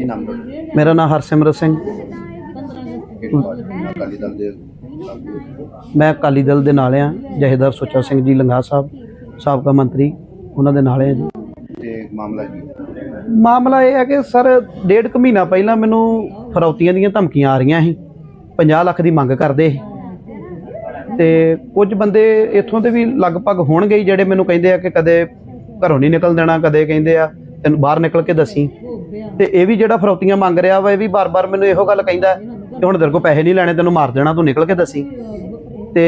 ਕੀ ਨਾਮ ਤੁਹਾਡਾ? ਮੇਰਾ ਨਾਮ ਹਰਸਿਮਰਤ ਸਿੰਘ। ਕਿਹੜੀ ਪਾਰਟੀ ਅਕਾਲੀ ਦਲ ਦੇ ਮੈਂ ਅਕਾਲੀ ਦਲ ਦੇ ਨਾਲ ਆ ਜਹੇਦਾਰ ਸੁੱਚਾ ਸਿੰਘ ਜੀ ਲੰਗਾ ਸਾਹਿਬ ਸਾਬਕਾ ਮੰਤਰੀ ਉਹਨਾਂ ਦੇ ਨਾਲ ਆ ਜੀ। ਤੇ ਮਾਮਲਾ ਕੀ ਮਾਮਲਾ ਇਹ ਹੈ ਕਿ ਸਰ ਡੇਢ ਕੁ ਮਹੀਨਾ ਪਹਿਲਾਂ ਮੈਨੂੰ ਫਰੌਤੀਆਂ ਦੀਆਂ ਧਮਕੀਆਂ ਆ ਰਹੀਆਂ ਸੀ। 50 ਲੱਖ ਦੀ ਮੰਗ ਕਰਦੇ ਸੀ। ਤੇ ਕੁਝ ਬੰਦੇ ਇੱਥੋਂ ਦੇ ਵੀ ਲਗਭਗ ਹੋਣਗੇ ਜਿਹੜੇ ਮੈਨੂੰ ਕਹਿੰਦੇ ਆ ਕਿ ਕਦੇ ਘਰੋਂ ਨਹੀਂ ਨਿਕਲ ਦੇਣਾ ਕਦੇ ਕਹਿੰਦੇ ਆ ਤੈਨੂੰ ਬਾਹਰ ਨਿਕਲ ਕੇ ਦੱਸੀ। ਤੇ ਇਹ ਵੀ ਜਿਹੜਾ ਫਰੌਤੀਆਂ ਮੰਗ ਰਿਹਾ ਵਾ, ਇਹ ਵੀ ਬਾਰ-ਬਾਰ ਮੈਨੂੰ ਇਹੋ ਗੱਲ ਕਹਿੰਦਾ ਕਿ ਹੁਣ ਤੇਰੇ ਕੋਲ ਪੈਸੇ ਨਹੀਂ ਲੈਣੇ, ਤੈਨੂੰ ਮਾਰ ਦੇਣਾ, ਤੂੰ ਨਿਕਲ ਕੇ ਦੱਸੀ। ਤੇ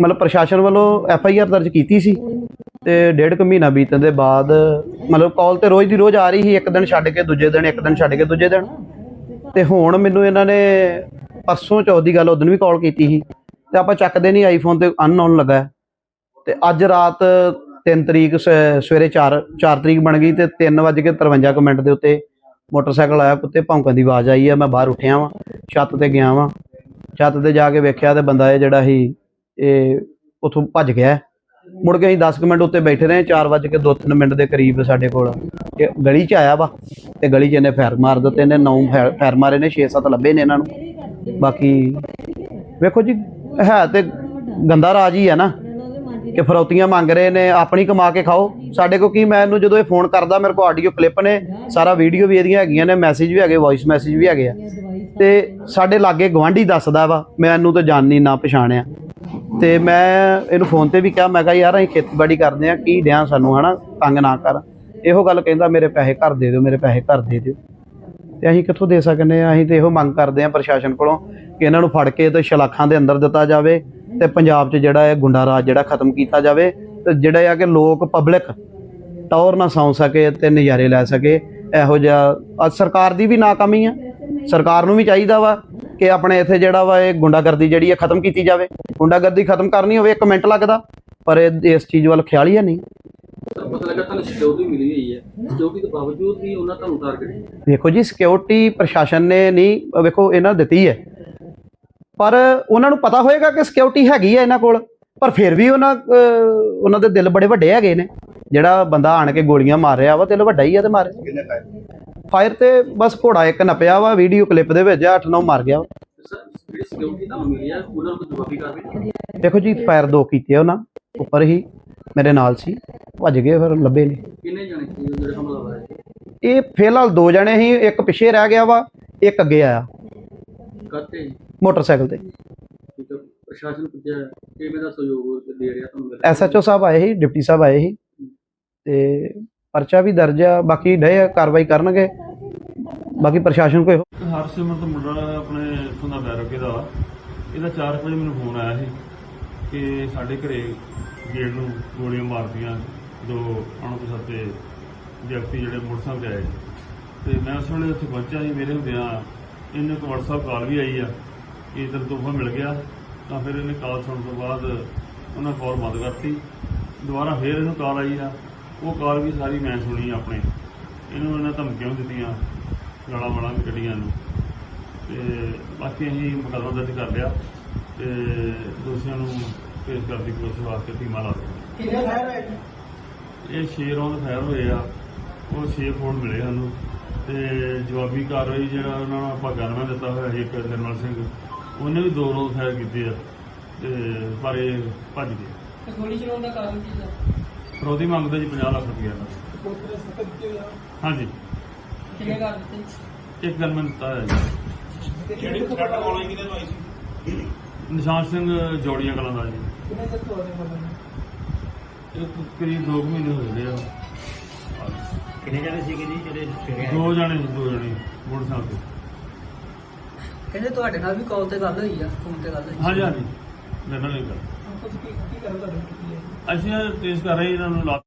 ਮਤਲਬ ਪ੍ਰਸ਼ਾਸਨ ਵੱਲੋਂ ਐਫ ਆਈ ਆਰ ਦਰਜ ਕੀਤੀ ਸੀ ਤੇ ਡੇਢ ਕੁ ਮਹੀਨਾ ਬੀਤਣ ਦੇ ਬਾਅਦ ਮਤਲਬ ਕਾਲ ਤੇ ਰੋਜ਼ ਦੀ ਰੋਜ਼ ਆ ਰਹੀ ਸੀ, ਇੱਕ ਦਿਨ ਛੱਡ ਕੇ, ਦੂਜੇ ਦਿਨ, ਇੱਕ ਦਿਨ ਛੱਡ ਕੇ, ਦੂਜੇ ਦਿਨ। ਤੇ ਹੁਣ ਮੈਨੂੰ ਇਹਨਾਂ ਨੇ ਪਰਸੋਂ ਚੌਥ ਦੀ ਗੱਲ ਉਦੋਂ ਵੀ ਕਾਲ ਕੀਤੀ ਸੀ। ਤੇ ਆਪਾਂ ਚੱਕਦੇ ਨਹੀਂ ਆਈਫੋਨ ਤੇ ਅਨਨੋਨ ਲੱਗਾ ਤੇ ਅੱਜ ਰਾਤ 3 ਤਰੀਕ ਸ- ਸਵੇਰੇ 4 4 ਤਰੀਕ ਬਣ ਗਈ ਤੇ 3:53 ਮਿੰਟ ਦੇ ਉੱਤੇ ਮੋਟਰਸਾਈਕਲ ਆਇਆ ਕੁੱਤੇ, ਭੌਂਕਣ ਦੀ ਆਵਾਜ਼ ਆਈ ਆ, ਮੈਂ ਬਾਹਰ ਉੱਠਿਆ ਵਾਂ, ਛੱਤ ਤੇ ਗਿਆ ਵਾਂ। ਛੱਤ ਤੇ ਜਾ ਕੇ ਵੇਖਿਆ ਤੇ ਬੰਦਾ ਇਹ ਜਿਹੜਾ ਸੀ, ਇਹ ਉਥੋਂ ਭੱਜ ਗਿਆ। ਮੁੜ ਕੇ ਅਸੀਂ 10 ਕੁ ਮਿੰਟ ਉੱਤੇ ਬੈਠੇ ਰਹੇ 4 ਵਜੇ ਕੇ 2-3 ਮਿੰਟ ਦੇ ਕਰੀਬ ਸਾਡੇ ਕੋਲ ਇਹ ਗਲੀ 'ਚ ਆਇਆ ਵਾ ਤੇ ਗਲੀ 'ਚ ਇਹਨੇ ਫੈਰ ਮਾਰ ਦਿੱਤੇ, ਇਹਨੇ 9 ਫੈਰ ਮਾਰੇ ਨੇ 6-7 ਲੱਭੇ ਨੇ ਇਹਨਾਂ ਨੂੰ। ਬਾਕੀ ਵੇਖੋ ਜੀ, ਹੈ ਤੇ ਗੰਦਾ ਰਾਜ ਹੀ ਹੈ ਨਾ। ਕਿ ਫਰੌਤੀਆਂ ਮੰਗ ਰਹੇ ਨੇ, ਆਪਣੀ ਕਮਾ ਕੇ ਖਾਓ। ਸਾਡੇ ਕੋ ਕੀ, ਮੈਂ ਇਹਨੂੰ ਜਦੋਂ ਇਹ ਫੋਨ ਕਰਦਾ, ਮੇਰੇ ਕੋ ਆਡੀਓ ਕਲਿੱਪ ਨੇ, ਸਾਰਾ ਵੀਡੀਓ ਵੀ ਇਹਦੀਆਂ ਹੈਗੀਆਂ ਨੇ, ਮੈਸੇਜ ਵੀ ਹੈਗੇ ਵੌਇਸ ਮੈਸੇਜ ਵੀ ਹੈਗੇ ਆ। ਤੇ ਸਾਡੇ ਲਾਗੇ ਗਵਾਂਢੀ ਦੱਸਦਾ ਵਾ, ਮੈਂ ਇਹਨੂੰ ਤਾਂ ਜਾਣਨੀ, ਨਾ ਪਛਾਣਿਆ। ਤੇ ਮੈਂ ਇਹਨੂੰ ਫੋਨ ਤੇ ਵੀ ਕਿਹਾ, ਮੈਂ ਕਿਹਾ, ਯਾਰ, ਅਸੀਂ ਖੇਤੀਬਾੜੀ ਕਰਦੇ ਆ ਕੀ ਡਿਆਂ ਸਾਨੂੰ, ਹਨਾ? ਤੰਗ ਨਾ ਕਰ। ਇਹੋ ਗੱਲ ਕਹਿੰਦਾ, ਮੇਰੇ ਪੈਸੇ ਘਰ ਦੇ ਦਿਓ, ਮੇਰੇ ਪੈਸੇ ਘਰ ਦੇ ਦਿਓ। ਤੇ ਅਸੀਂ ਕਿੱਥੋਂ ਦੇ ਸਕਨੇ ਆ? ਅਸੀਂ ਤੇ ਇਹੋ ਮੰਗ ਕਰਦੇ ਆ ਪ੍ਰਸ਼ਾਸਨ ਕੋਲੋਂ ਕਿ ਇਹਨਾਂ ਨੂੰ ਫੜ ਕੇ ਤੇ ਸ਼ਲਾਖਾਂ ਦੇ ਅੰਦਰ ਦਿੱਤਾ ਜਾਵੇ। ਤੇ ਪੰਜਾਬ 'ਚ ਜਿਹੜਾ ਇਹ ਗੁੰਡਾ ਰਾਜ ਜਿਹੜਾ ਖਤਮ ਕੀਤਾ ਜਾਵੇ ਤੇ ਜਿਹੜਾ ਆ ਕਿ ਲੋਕ ਪਬਲਿਕ ਟੌਰ ਨਾ ਸੌਂ ਸਕੇ ਤੇ ਨਜ਼ਾਰੇ ਲੈ ਸਕੇ ਇਹੋ ਜਿਹਾ ਅੱਜ ਸਰਕਾਰ ਦੀ ਵੀ ਨਾਕਾਮੀ ਆ। ਸਰਕਾਰ ਨੂੰ ਵੀ ਚਾਹੀਦਾ ਵਾ ਕਿ ਆਪਣੇ ਇੱਥੇ ਜਿਹੜਾ ਵਾ ਇਹ ਗੁੰਡਾਗਰਦੀ ਜਿਹੜੀ ਹੈ ਖਤਮ ਕੀਤੀ ਜਾਵੇ। ਗੁੰਡਾਗਰਦੀ ਖਤਮ ਕਰਨੀ ਹੋਵੇ ਇੱਕ ਮਿੰਟ ਲੱਗਦਾ ਪਰ ਇਸ ਚੀਜ਼ ਵੱਲ ਖਿਆਲ ਹੀ ਹੈ ਨਹੀਂ। ਸਰ ਪਤਾ ਲੱਗਾ ਤੁਹਾਨੂੰ ਸਿਕਿਉਰਿਟੀ ਮਿਲੀ ਹੋਈ ਹੈ। ਸਿਕਿਉਰਿਟੀ ਦੇ ਬਾਵਜੂਦ ਵੀ ਉਹਨਾਂ ਤੁਹਾਨੂੰ ਟਾਰਗੇਟ ਵੇਖੋ ਜੀ ਸਿਕਿਉਰਿਟੀ ਪ੍ਰਸ਼ਾਸਨ ਨੇ ਨਹੀਂ ਵੇਖੋ ਇਹਨਾਂ ਦਿੱਤੀ ਹੈ। ਪਰ ਉਹਨਾਂ ਨੂੰ ਪਤਾ ਹੋਏਗਾ ਕਿ ਸਿਕਿਉਰਿਟੀ ਹੈਗੀ ਹੈ ਇਹਨਾਂ ਕੋਲ ਪਰ ਫਿਰ ਵੀ ਉਹਨਾਂ ਉਹਨਾਂ ਦੇ ਦਿਲ ਬੜੇ ਵੱਡੇ ਹੈਗੇ ਨੇ। ਜਿਹੜਾ ਬੰਦਾ ਆਣ ਕੇ ਗੋਲੀਆਂ ਮਾਰ ਰਿਹਾ ਵਾ ਦਿਲ ਵੱਡਾ ਹੀ ਆ ਤੇ ਮਾਰੇ ਕਿੰਨੇ ਫਾਇਰ ਤੇ ਬਸ ਘੋੜਾ ਇੱਕ ਨੱਪਿਆ ਵਾ ਵੀਡੀਓ ਕਲਿੱਪ ਦੇ ਵਿੱਚ 8-9 ਮਾਰ ਗਿਆ। ਵਾ। ਸਰ ਜਿਹੜੀ ਸਿਕਿਉਰਿਟੀ ਤੁਹਾਨੂੰ ਮਿਲੀ ਹੈ ਉਹਨਾਂ ਨੂੰ ਕੋਈ ਜਵਾਬੀ ਕਾਰਵਾਈ ਦੇਖੋ ਜੀ ਫਾਇਰ ਦੋ ਕੀਤੇ ਆ ਉਹਨਾਂ ਉੱਪਰ ਹੀ ਮੇਰੇ ਨਾਲ ਸੀ ਭੱਜ ਗਏ ਫਿਰ ਲੱਭੇ ਨਹੀਂ ਕਿੰਨੇ ਜਣੇ ਸੀ ਜਿਹੜੇ ਹਮਲਾਵਰ ਹੈ ਇਹ ਫਿਲਹਾਲ ਦੋ ਜਣੇ ਸੀ ਇੱਕ ਪਿੱਛੇ ਰਹਿ ਗਿਆ ਵਾ ਇੱਕ ਅੱਗੇ ਆਇਆ। ਕਰਤੇ ਮੋਟਰਸਾਈਕਲ ਤੇ। ਠੀਕ ਹੈ ਪ੍ਰਸ਼ਾਸਨ ਪੁੱਜਿਆ ਕਿਵੇਂ ਦਾ ਸਹਿਯੋਗ ਦੇ ਰਿਹਾ ਤੁਹਾਨੂੰ ਮਿਲ ਐਸਐਚਓ ਸਾਹਿਬ ਆਏ ਸੀ ਡਿਪਟੀ ਸਾਹਿਬ ਆਏ ਸੀ। ਤੇ ਪਰਚਾ ਵੀ ਦਰਜ ਆ ਬਾਕੀ ਡੇ ਆ ਕਾਰਵਾਈ ਕਰਨਗੇ। ਬਾਕੀ ਪ੍ਰਸ਼ਾਸਨ ਕੋਈ ਹਰਸਿਮਰਤ ਮੁੰਡਾ ਆਪਣੇ ਇੱਥੋਂ ਦਾ ਬੈਰੋਕੇ ਦਾ। ਇਹਦਾ 4 ਵਜੇ ਮੈਨੂੰ ਫੋਨ ਆਇਆ ਸੀ ਕਿ ਸਾਡੇ ਘਰੇ ਗੇਟ ਨੂੰ ਗੋਲੀਆਂ ਮਾਰਦੀਆਂ ਦੋ ਅਣਪਛਾਤੇ ਵਿਅਕਤੀ ਜਿਹੜੇ ਮੋਟਰਸਾਈਕਲ ਤੇ ਆਏ। ਤੇ ਮੈਂ ਉਸ ਵੇਲੇ ਉੱਥੇ ਪਹੁੰਚਿਆ ਸੀ ਮੇਰੇ ਹੁੰਦਿਆਂ ਇਹਨੂੰ ਇੱਕ WhatsApp ਕਾਲ ਵੀ ਆਈ ਆ। ਕਿ ਇਧਰ ਤੋਹਫਾ ਮਿਲ ਗਿਆ ਤਾਂ ਫਿਰ ਇਹਨੇ ਕਾਲ ਸੁਣਨ ਤੋਂ ਬਾਅਦ ਉਹਨਾਂ ਕਾਲ ਬੰਦ ਕਰਤੀ। ਦੁਬਾਰਾ ਫੇਰ ਇਹਨੂੰ ਕਾਲ ਆਈ ਆ। ਉਹ ਕਾਲ ਵੀ ਸਾਰੀ ਮੈਂ ਸੁਣੀ ਆਪਣੇ। ਇਹਨੂੰ ਇਹਨਾਂ ਧਮਕੀਆਂ ਦਿੱਤੀਆਂ ਗਾਲਾਂ ਵਾਲਾਂ ਵੀ ਕੱਢੀਆਂ ਨੂੰ। ਤੇ ਬਾਕੀ ਅਸੀਂ ਮੁਕੱਦਮਾ ਦਰਜ ਕਰ ਲਿਆ ਤੇ ਦੋਸ਼ੀਆਂ ਨੂੰ ਪੇਸ਼ ਕਰਨ ਦੀ ਕੋਸ਼ਿਸ਼ ਵਾਸਤੇ ਟੀਮਾਂ ਲਾ ਦਿੱਤੀਆਂ। ਕਿੰਨੇ ਫਾਇਰ ਹੋਏ ਇਹ ਛੇ ਰੌਂਦ ਫਾਇਰ ਹੋਏ ਆ। ਉਹ ਛੇ ਫੋਨ ਮਿਲੇ ਸਾਨੂੰ। ਤੇ ਜਵਾਬੀ ਕਾਰਵਾਈ ਜਿਹੜਾ ਉਹਨਾਂ ਨੂੰ ਆਪਾਂ ਗਨਮੈਨ ਦਿੱਤਾ ਹੋਇਆ ਸੀ ਇੱਕ ਨਿਰਮਲ ਸਿੰਘ ਉਹਨੇ ਵੀ ਦੋ ਰੌਂਦ ਫਾਇਰ ਕੀਤੇ ਆ ਤੇ ਪਰ ਇਹ ਭੱਜ ਗਏ। ਤੇ ਗੋਲੀ ਚਲਾਉਣ ਦਾ ਕਾਰਨ ਕੀ ਸੀ ਫਰੋਦੀ ਮੰਗਦੇ ਜੀ 50 ਲੱਖ ਰੁਪਏ ਦਾ। ਹਾਂਜੀ। ਕਿੰਨੇ ਕਰ ਦਿੱਤੇ? ਇੱਕ ਗਨਮੈਨ ਦਿੱਤਾ ਹੋਇਆ ਜੀ। ਕਿਹੜੀ ਥ੍ਰੈਟ ਕਾਲ ਕਿਹਨੇ ਦਵਾਈ ਸੀ? ਨਿਸ਼ਾਨ ਸਿੰਘ ਜੋੜੀਆਂ ਕਲਾਂ ਦਾ ਜੀ। ਕਿੰਨੇ ਤੱਕ ਤੁਹਾਡੇ ਬੰਦੇ? ਇੱਕ ਕਰੀਬ 2 ਮਹੀਨੇ ਹੋ ਗਏ ਆ। ਕਿੰਨੇ ਜਣੇ ਸੀਗੇ ਜੀ ਜਿਹੜੇ ਦੋ ਜਣੇ ਸੀ, ਦੋ ਜਣੇ ਮੋਟਰਸਾਈਕਲ ਤੇ। ਕਹਿੰਦੇ ਤੁਹਾਡੇ ਨਾਲ ਵੀ ਕਾਲ ਤੇ ਗੱਲ ਹੋਈ ਆ ਫੋਨ ਤੇ ਗੱਲ ਹੋਈ ਹਾਂਜੀ ਹਾਂਜੀ। ਮੇਰੇ ਨਾਲ ਇਹ ਗੱਲ ਤੁਸੀਂ ਕੀ ਕੀ ਕਰਨ ਹੈ? ਅਸੀਂ ਟੇਸਟ ਕਰ ਰਹੇ ਇਹਨਾਂ ਨੂੰ ਲਾ